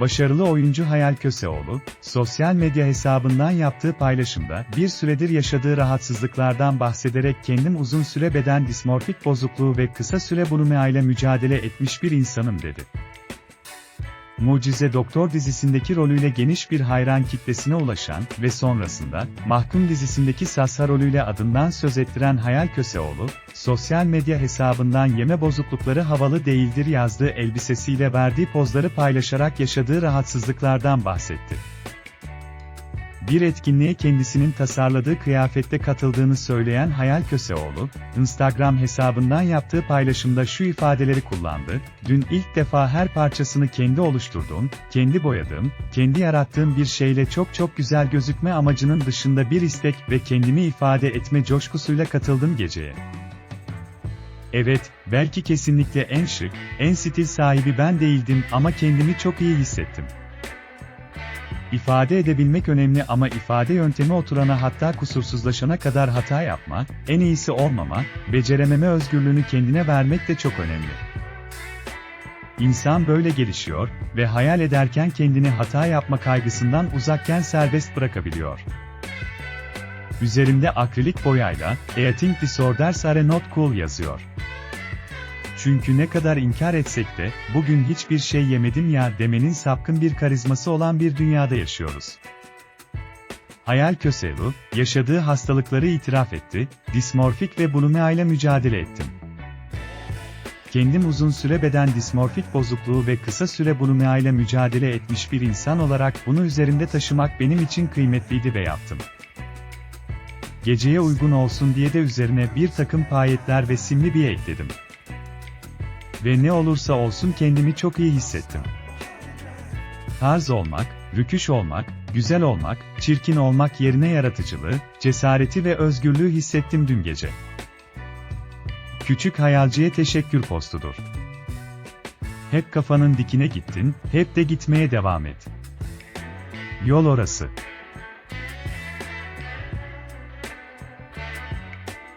başarılı oyuncu Hayal Köseoğlu, sosyal medya hesabından yaptığı paylaşımda bir süredir yaşadığı rahatsızlıklardan bahsederek kendim uzun süre beden dismorfik bozukluğu ve kısa süre bulimia ile mücadele etmiş bir insanım dedi. Mucize Doktor dizisindeki rolüyle geniş bir hayran kitlesine ulaşan ve sonrasında Mahkum dizisindeki Sasha rolüyle adından söz ettiren Hayal Köseoğlu, sosyal medya hesabından yeme bozuklukları havalı değildir yazdığı elbisesiyle verdiği pozları paylaşarak yaşadığı rahatsızlıklardan bahsetti. Bir etkinliğe kendisinin tasarladığı kıyafette katıldığını söyleyen Hayal Köseoğlu, Instagram hesabından yaptığı paylaşımda şu ifadeleri kullandı, dün ilk defa her parçasını kendi oluşturduğum, kendi boyadığım, kendi yarattığım bir şeyle çok çok güzel gözükme amacının dışında bir istek ve kendimi ifade etme coşkusuyla katıldım geceye. Evet, belki kesinlikle en şık, en stil sahibi ben değildim ama kendimi çok iyi hissettim. İfade edebilmek önemli ama ifade yöntemi oturana hatta kusursuzlaşana kadar hata yapma, en iyisi olmama, becerememe özgürlüğünü kendine vermek de çok önemli. İnsan böyle gelişiyor ve hayal ederken kendini hata yapma kaygısından uzakken serbest bırakabiliyor. Üzerimde akrilik boyayla, Eating Disorders are not cool yazıyor. Çünkü ne kadar inkar etsek de, bugün hiçbir şey yemedim ya demenin sapkın bir karizması olan bir dünyada yaşıyoruz. Hayal Köseoğlu, yaşadığı hastalıkları itiraf etti, dismorfik ve bulimia mücadele ettim. Kendim uzun süre beden dismorfik bozukluğu ve kısa süre bulimia mücadele etmiş bir insan olarak bunu üzerimde taşımak benim için kıymetliydi ve yaptım. Geceye uygun olsun diye de üzerine bir takım payetler ve simli bir ekledim. Ve ne olursa olsun kendimi çok iyi hissettim. Tarz olmak, rüküş olmak, güzel olmak, çirkin olmak yerine yaratıcılığı, cesareti ve özgürlüğü hissettim dün gece. Küçük hayalciye teşekkür postudur. Hep kafanın dikine gittin, hep de gitmeye devam et. Yol orası.